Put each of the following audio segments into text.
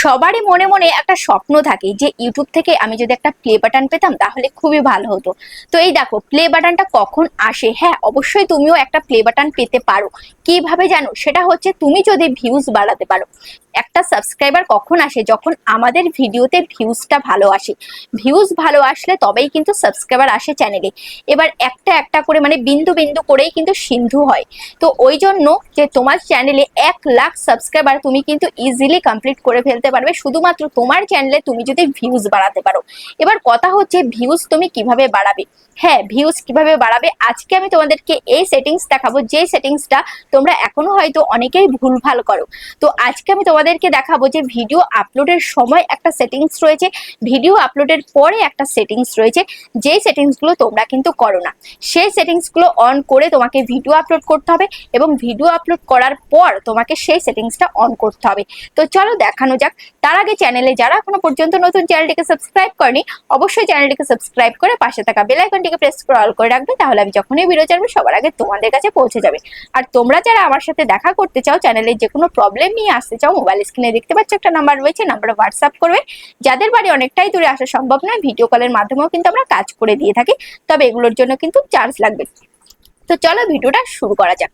সবারই মনে মনে একটা স্বপ্ন থাকে যে ইউটিউব থেকে আমি যদি একটা প্লে বাটন পেতাম, তাহলে খুবই ভালো হতো। তো এই দেখো প্লে বাটনটা কখন আসে? হ্যাঁ অবশ্যই তুমিও একটা প্লে বাটন পেতে পারো। কীভাবে জানো? সেটা হচ্ছে তুমি যদি ভিউজ বাড়াতে পারো। একটা সাবস্ক্রাইবার কখন আসে? যখন আমাদের ভিডিওতে ভিউজটা ভালো আসে। ভিউজ ভালো আসলে তবেই কিন্তু সাবস্ক্রাইবার আসে চ্যানেলে এবার একটা একটা করে মানে বিন্দু বিন্দু করেই কিন্তু সিন্ধু হয়। তো ওই জন্য যে তোমার চ্যানেলে এক লাখ সাবস্ক্রাইবার তুমি কিন্তু ইজিলি কমপ্লিট করে ফেলতে পারবে, শুধুমাত্র তোমার চ্যানেলে তুমি যদি ভিউজ বাড়াতে পারো। এবার কথা হচ্ছে ভিউজ তুমি কীভাবে বাড়াবে? হ্যাঁ ভিউজ কীভাবে বাড়াবে? আজকে আমি তোমাদেরকে এই সেটিংস দেখাবো, যে সেটিংসটা তোমরা এখনও হয়তো অনেকেই ভুলভাল করো। তো আজকে আমি তোমাদেরকে দেখাবো যে ভিডিও আপলোডের সময় একটা সেটিংস রয়েছে ভিডিও আপলোডের পরে একটা সেটিংস রয়েছে যে সেটিংসগুলো তোমরা কিন্তু করো না। সেই সেটিংসগুলো অন করে তোমাকে ভিডিও আপলোড করতে হবে এবং ভিডিও আপলোড করার পর তোমাকে সেই সেটিংসটা অন করতে হবে। তো চলো দেখানো যাক তার আগে চ্যানেলে যারা এখনও পর্যন্ত নতুন চ্যানেলটিকে সাবস্ক্রাইব করেনি, অবশ্যই চ্যানেলটিকে সাবস্ক্রাইব করে পাশে থাকা বেল আইকনটিকে প্রেস করে অল করে রাখবে, তাহলে আমি যখনই ভিডিও ছাড়বো, সবার আগে তোমাদের কাছে পৌঁছে যাবে। আর তোমরা যারা আমার সাথে দেখা করতে চাও চ্যানেলে যে কোনো প্রবলেম নিয়ে আসতে চাও মোবাইল স্ক্রিনে দেখতে পাচ্ছ একটা নাম্বার রয়েছে নাম্বারে হোয়াটসঅ্যাপ করবে। যাদের বাড়ি অনেকটাই দূরে, আসা সম্ভব নয় ভিডিও কলের মাধ্যমেও কিন্তু আমরা কাজ করে দিয়ে থাকি, তবে এগুলোর জন্য কিন্তু চার্জ লাগবে। তো চলো ভিডিওটা শুরু করা যাক।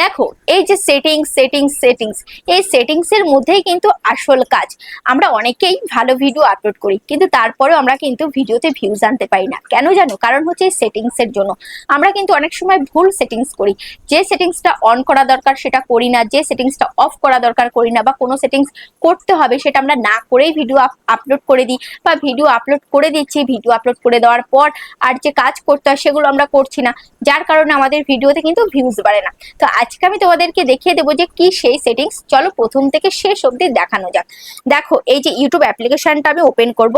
দেখো, এই যে সেটিংস সেটিংস সেটিংস এই সেটিংস এর মধ্যেই কিন্তু আসল কাজ। আমরা অনেকেই ভালো ভিডিও আপলোড করি, কিন্তু তারপরেও আমরা কিন্তু ভিডিওতে ভিউজ আনতে পারি না। কেন জানো? কারণ হচ্ছে এই সেটিংস এর জন্য। আমরা কিন্তু অনেক সময় ভুল সেটিংস করি। যে সেটিংসটা অন করা দরকার সেটা করি না, যে সেটিংসটা অফ করা দরকার করি না, বা কোনো সেটিংস করতে হবে সেটা আমরা না করেই ভিডিও আপলোড করে দিই, বা ভিডিও আপলোড করে দিচ্ছি ভিডিও আপলোড করে দেওয়ার পর আর যে কাজ করতে হয় সেগুলো আমরা করছি না। যার কারণে আমাদের ভিডিওতে কিন্তু ভিউজ বাড়ে না। তো আজকে আমি তোমাদেরকে দেখিয়ে দেবো যে কি সেই সেটিংস চলো প্রথম থেকে শেষ অবধি দেখানো যাক। দেখো, এই যে ইউটিউব অ্যাপ্লিকেশনটা আমি ওপেন করব।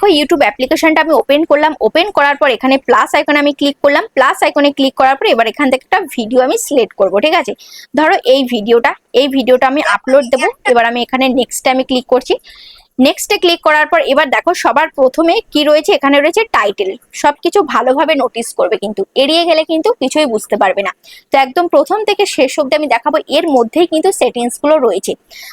ইউটিউব অ্যাপ্লিকেশনটা আমি ওপেন করলাম। ওপেন করার পর এখানে প্লাস আইকনে আমি ক্লিক করলাম। প্লাস আইকনে ক্লিক করার পর এবার এখান থেকে একটা ভিডিও আমি সিলেক্ট করব, ঠিক আছে? ধরো এই ভিডিওটা এই ভিডিওটা আমি আপলোড দেবো। এবার আমি এখানে নেক্সটে আমি ক্লিক করছি। নেক্সটে ক্লিক করার পর এবার দেখো সবার প্রথমে কি রয়েছে? এখানে রয়েছে টাইটেল সবকিছু ভালোভাবে নোটিস করবে কিন্তু। এড়িয়ে গেলে কিন্তু কিছুই বুঝতে পারবে না। তো একদম প্রথম থেকে শেষ অব্দি আমি দেখাবো। এর মধ্যেই কিন্তু সেটিংসগুলো রয়েছে।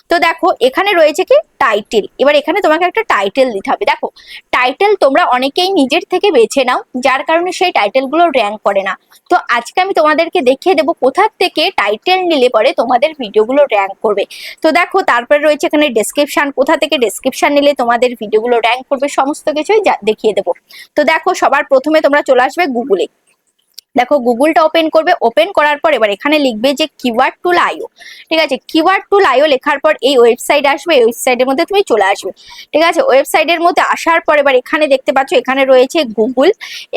তো দেখো, এখানে রয়েছে কি? টাইটেল এবার এখানে তোমাকে একটা টাইটেল দিতে হবে। দেখো টাইটেল তোমরা অনেকেই নিজের থেকে বেছে নাও, যার কারণে সেই টাইটেলগুলো র্যাঙ্ক করে না। তো আজকে আমি তোমাদেরকে দেখিয়ে দেবো কোথার থেকে টাইটেল নিলে পরে তোমাদের ভিডিওগুলো র্যাঙ্ক করবে। তো দেখো, তারপরে রয়েছে এখানে ডেসক্রিপশন কোথা থেকে ডেসক্রিপশন নিলে তোমাদের ভিডিওগুলো র্যাঙ্ক করবে, সমস্ত কিছুই দেখিয়ে দেবো। তো দেখো, সবার প্রথমে তোমরা চলে আসবে গুগলে দেখো গুগলটা ওপেন করবে ওপেন করার পর এবার এখানে লিখবে যে কিওয়ার্ড টুল আইও ঠিক আছে? কিওয়ার্ড টুল আইও লেখার পর এই ওয়েবসাইট আসবে, এই ওয়েবসাইটের মধ্যে তুমি চলে আসবে। ঠিক আছে? ওয়েবসাইটের মধ্যে আসার পর এবার এখানে দেখতে পাচ্ছ, এখানে রয়েছে গুগল।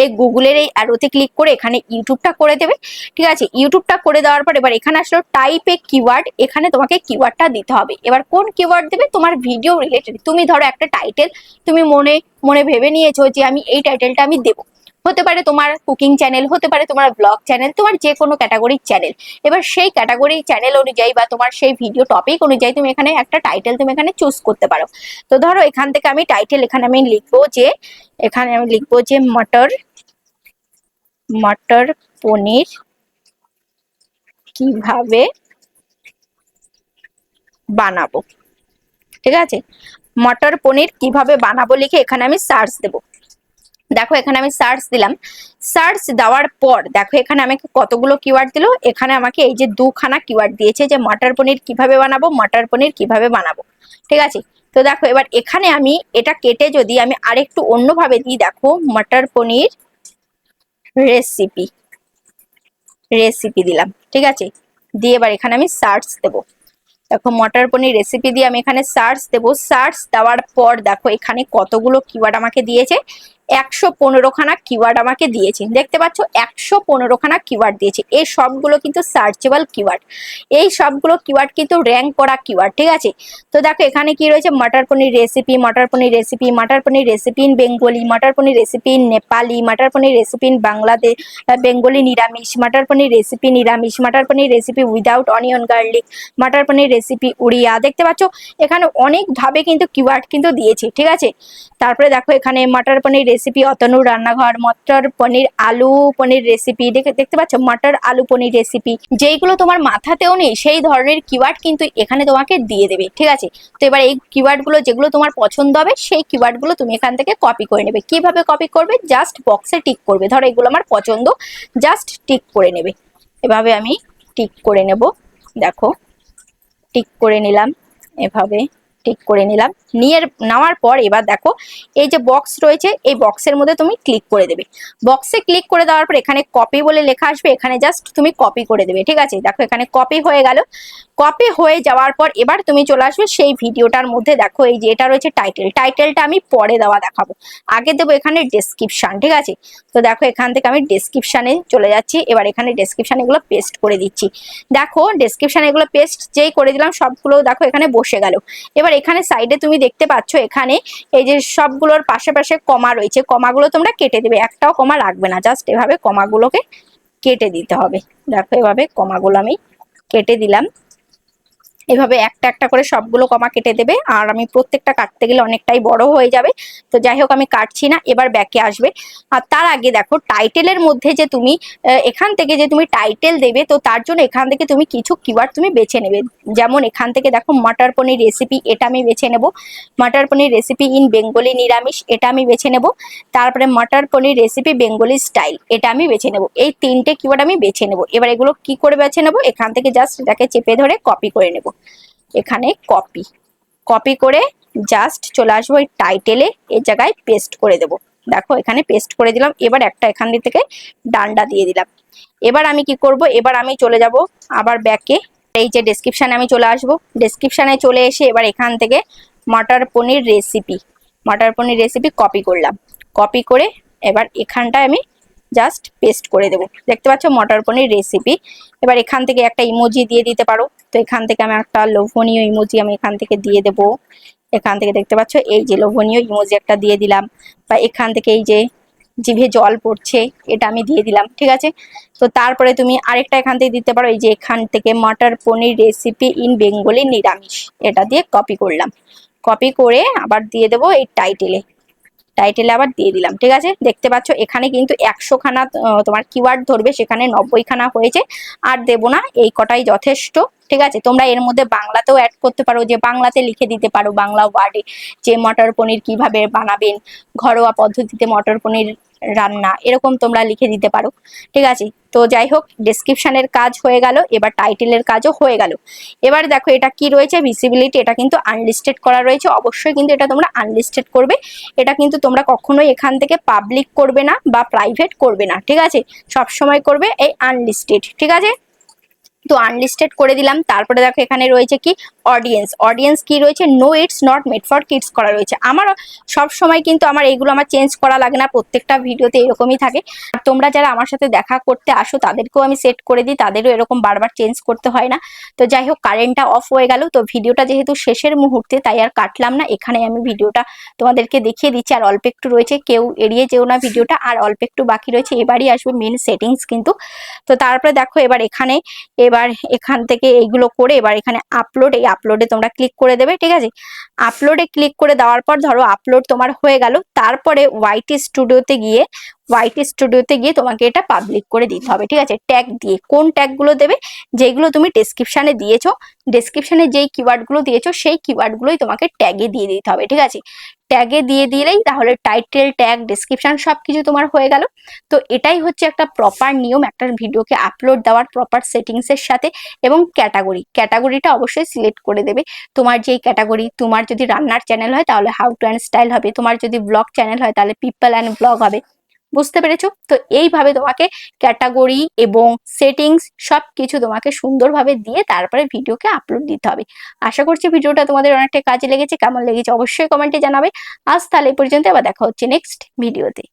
এই গুগলের এই অ্যারোতে ক্লিক করে এখানে ইউটিউবটা করে দেবে। ঠিক আছে? ইউটিউবটা করে দেওয়ার পর এবার এখানে আসলো টাইপ এ কিওয়ার্ড এখানে তোমাকে কিওয়ার্ডটা দিতে হবে। এবার কোন কিওয়ার্ড দেবে? তোমার ভিডিও রিলেটেড তুমি ধরো একটা টাইটেল তুমি মনে মনে ভেবে নিয়েছো যে আমি এই টাইটেলটা আমি দেবো। হতে পারে তোমার কুকিং চ্যানেল হতে পারে তোমার ব্লগ চ্যানেল তোমার যে কোনো ক্যাটাগরির চ্যানেল এবার সেই ক্যাটাগরি চ্যানেল অনুযায়ী বা তোমার সেই ভিডিও টপিক অনুযায়ী তুমি এখানে একটা টাইটেল তুমি এখানে চুজ করতে পারো। তো ধরো এখান থেকে আমি টাইটেল এখানে আমি লিখব যে, এখানে আমি লিখব যে মটর মটর পনির কীভাবে বানাবো। ঠিক আছে? মটর পনির কীভাবে বানাবো লিখে এখানে আমি সার্চ দেবো। দেখো, এখানে আমি সার্চ দিলাম। সার্চ দেওয়ার পর, দেখো, এখানে আমাকে কতগুলো কিওয়ার্ড দিল। এখানে আমাকে এই যে দুখানা কিওয়ার্ড দিয়েছে যে মটর পনির কীভাবে বানাবো, মটর পনির কীভাবে বানাবো। ঠিক আছে? তো দেখো, এবার এখানে আমি এটা কেটে যদি আমি আরেকটু অন্যভাবে দিই, দেখো, মটর পনির রেসিপি রেসিপি দিলাম। ঠিক আছে? দিয়ে এবার এখানে আমি সার্চ দেবো। দেখো, মটর পনির রেসিপি দিয়ে আমি এখানে সার্চ দেবো। সার্চ দেওয়ার পর, দেখো, এখানে কতগুলো কিওয়ার্ড আমাকে দিয়েছে। একশো পনেরো খানা কিওয়ার্ড আমাকে দিয়েছে। দেখতে পাচ্ছ, একশো পনেরো খানা কিওয়ার্ড দিয়েছে। এই সবগুলো কিন্তু সার্চেবল কিওয়ার্ড এই সবগুলো কিওয়ার্ড কিন্তু র্যাঙ্ক করা কিওয়ার্ড ঠিক আছে? তো দেখো, এখানে কি রয়েছে? Matar paneer recipe matar paneer recipe matar paneer recipe in Bengali matar paneer recipe in Nepali matar paneer recipe in Bangladesh Bengali niramish, matar paneer recipe niramish, matar paneer recipe without onion garlic matar paneer recipe Oriya দেখতে পাচ্ছ, এখানে অনেকভাবে কিন্তু keyword কিন্তু দিয়েছে, ঠিক আছে? তারপরে দেখো, এখানে মটর পনির রেসিপি অতনুর রান্নাঘর, মটর, পনির, আলু, পনির রেসিপি দেখে দেখতে পাচ্ছ? মটর, আলু, পনির রেসিপি যেইগুলো তোমার মাথাতেও নেই, সেই ধরনের কিওয়ার্ড কিন্তু এখানে তোমাকে দিয়ে দেবে, ঠিক আছে? তো এবার এই কিওয়ার্ডগুলো যেগুলো তোমার পছন্দ হবে, সেই কিওয়ার্ডগুলো তুমি এখান থেকে কপি করে নেবে। কীভাবে কপি করবে? জাস্ট বক্সে টিক করবে। ধরো এগুলো আমার পছন্দ জাস্ট টিক করে নেবে। এভাবে আমি টিক করে নেব। দেখো টিক করে নিলাম এভাবে। টিক করে নিলাম। নিয়ে নেওয়ার পর এবার দেখো, এই যে বক্স রয়েছে, এই বক্সের মধ্যে তুমি ক্লিক করে দেবে। বক্সে ক্লিক করে দেওয়ার পর এখানে কপি বলে লেখা আসবে, এখানে জাস্ট তুমি কপি করে দেবে, ঠিক আছে? দেখো এখানে কপি হয়ে গেল। কপি হয়ে যাওয়ার পর এবার তুমি চলে আসবে সেই ভিডিওটার মধ্যে। দেখো এই যে এটা রয়েছে টাইটেল টাইটেলটা আমি পরে দেওয়া দেখাবো। আগে দেবো এখানে ডেসক্রিপশন ঠিক আছে? তো দেখো এখান থেকে আমি ডেসক্রিপশানে চলে যাচ্ছি, এবার এখানে ডেসক্রিপশন এগুলো পেস্ট করে দিচ্ছি। দেখো ডেসক্রিপশন এগুলো পেস্ট যেই করে দিলাম, সবগুলো দেখো এখানে বসে গেল। এবার এখানে সাইডে তুমি দেখতে পাচ্ছ এখানে এই যে সবগুলোর পাশে পাশে কমা রয়েছে। কমাগুলো তোমরা কেটে দেবে, একটাও কমা রাখবে না। জাস্ট এভাবে কমাগুলোকে কেটে দিতে হবে। দেখো এভাবে কমাগুলো আমি কেটে দিলাম। এভাবে একটা একটা করে সবগুলো কমা কেটে দেবে। আর আমি প্রত্যেকটা কাটতে গেলে অনেকটাই বড় হয়ে যাবে। তো যাই হোক, আমি কাটছি না, এবার ব্যাকে আসবে। আর তার আগে দেখো টাইটেলের মধ্যে যে তুমি এখান থেকে যে তুমি টাইটেল দেবে, তো তার জন্য এখান থেকে তুমি কিছু কিওয়ার্ড তুমি বেছে নেবে। যেমন এখান থেকে দেখো মাটার পনির রেসিপি এটা আমি বেছে নেব। Matar paneer recipe in Bengali niramish, এটা আমি বেছে নেব। তারপরে matar paneer recipe Bengali style এটা আমি বেছে নেব। এই তিনটে কিওয়ার্ড আমি বেছে নেব। এবার এগুলো কি করে বেছে নেব? এখান থেকে জাস্ট এটাকে চেপে ধরে কপি করে নেব। এখানে কপি কপি করে জাস্ট চলে আসব ওই টাইটেলে এই জায়গায় পেস্ট করে দেব। দেখো, এখানে পেস্ট করে দিলাম, এবার একটা এখান থেকে ডান্ডা দিয়ে দিলাম। এবার আমি কি করব? এবার আমি চলে যাব আবার ব্যাকে এই যে ডেসক্রিপশানে আমি চলে আসব। ডেসক্রিপশানে চলে এসে এবার এখান থেকে matar paneer recipe matar paneer recipe copy করলাম। কপি করে এবার এখানটায় আমি জাস্ট পেস্ট করে দেবো। দেখতে পাচ্ছ মটর পনির রেসিপি এবার এখান থেকে একটা ইমোজি দিয়ে দিতে পারো। তো এখান থেকে আমি একটা লোভনীয় ইমোজি আমি এখান থেকে দিয়ে দেব। এখান থেকে দেখতে পাচ্ছ এই যে লোভনীয় ইমোজি একটা দিয়ে দিলাম। বা এখান থেকে এই যে জিভে জল পড়ছে, এটা আমি দিয়ে দিলাম, ঠিক আছে? তো তারপরে তুমি আরেকটা এখান থেকে দিতে পারো, এই যে এখান থেকে matar paneer recipe in Bengali niramish. এটা দিয়ে কপি করলাম। কপি করে আবার দিয়ে দেবো এই টাইটেলে টাইটেলে আবার দিয়ে দিলাম, ঠিক আছে? দেখতে পাচ্ছ, এখানে কিন্তু একশো খানা তোমার কিওয়ার্ড ধরবে, সেখানে নব্বই খানা হয়েছে, আর দেবো না, এই কটাই যথেষ্ট, ঠিক আছে? তোমরা এর মধ্যে বাংলাতেও অ্যাড করতে পারো, যে বাংলাতে লিখে দিতে পারো, বাংলা ওয়ার্ডে যে মটর পনির কীভাবে বানাবেন, ঘরোয়া পদ্ধতিতে মটর পনির রান্না, এরকম তোমরা লিখে দিতে পারো। ঠিক আছে? তো যাই হোক ডিসক্রিপশনের কাজ হয়ে গেল, এবার টাইটেলের কাজও হয়ে গেল। এবার দেখো এটা কি রয়েছে? ভিসিবিলিটি এটা কিন্তু আনলিস্টেড করা রয়েছে। অবশ্যই কিন্তু এটা তোমরা আনলিস্টেড করবে। এটা কিন্তু তোমরা কখনোই এখান থেকে পাবলিক করবে না বা প্রাইভেট করবে না। ঠিক আছে? সব সময় করবে এই আনলিস্টেড ঠিক আছে? তো আনলিস্টেড করে দিলাম। তারপরে দেখো এখানে রয়েছে কি? অডিয়েন্স অডিয়েন্স কি রয়েছে? No it's not made for kids করা রয়েছে। আমার সব সময় কিন্তু আমার এইগুলো আমার চেঞ্জ করা লাগে না। প্রত্যেকটা ভিডিওতে এরকমই থাকে। আর তোমরা যারা আমার সাথে দেখা করতে আসো, তাদেরকেও আমি সেট করে দিই। তাদেরও এরকম বারবার চেঞ্জ করতে হয় না। তো যাই হোক কারেন্টটা অফ হয়ে গেল। তো ভিডিওটা যেহেতু শেষের মুহূর্তে, তাই আর কাটলাম না। এখানে আমি ভিডিওটা তোমাদেরকে দেখিয়ে দিচ্ছি। আর অল্প একটু রয়েছে। কেউ এড়িয়ে যেও না ভিডিওটা। আর অল্প একটু বাকি রয়েছে। এবারই আসবে মেন সেটিংস কিন্তু। তো তারপরে দেখো, এবার এখানে, এবার এখান থেকে এইগুলো করে এবার এখানে আপলোড এই আপলোডে তোমরা ক্লিক করে দেবে, ঠিক আছে? আপলোডে ক্লিক করে দেওয়ার পর ধরো আপলোড তোমার হয়ে গেল, তারপরে ওয়াইটি স্টুডিওতে গিয়ে ওয়াইটি স্টুডিওতে গিয়ে তোমাকে এটা পাবলিক করে দিতে হবে, ঠিক আছে? ট্যাগ দিয়ে, কোন ট্যাগগুলো দেবে? যেগুলো তুমি ডেসক্রিপশানে দিয়েছ ডেসক্রিপশানে যেই কিওয়ার্ডগুলো দিয়েছ, সেই কিওয়ার্ডগুলোই তোমাকে ট্যাগে দিয়ে দিতে হবে, ঠিক আছে? ট্যাগে দিয়ে দিলেই তাহলে টাইটেল ট্যাগ ডিসক্রিপশন সব কিছু তোমার হয়ে গেল। তো এটাই হচ্ছে একটা প্রপার নিয়ম, একটা ভিডিওকে আপলোড দেওয়ার প্রপার সেটিংসের সাথে এবং ক্যাটাগরি ক্যাটাগরিটা অবশ্যই সিলেক্ট করে দেবে। তোমার যেই ক্যাটাগরি তোমার যদি রান্নার চ্যানেল হয়, তাহলে হাউ টু অ্যান্ড স্টাইল হবে। তোমার যদি ব্লগ চ্যানেল হয়, তাহলে পিপল অ্যান্ড ব্লগ হবে। বুঝতে পেরেছ? তো এইভাবে তোমাকে ক্যাটাগরি এবং সেটিংস সব কিছু তোমাকে সুন্দরভাবে দিয়ে তারপরে ভিডিওকে আপলোড দিতে হবে। আশা করছি ভিডিওটা তোমাদের অনেকটা কাজে লেগেছে। কেমন লেগেছে অবশ্যই কমেন্টে জানাবে। আজ তাহলে পর্যন্ত আবার দেখা হচ্ছে নেক্সট ভিডিওতে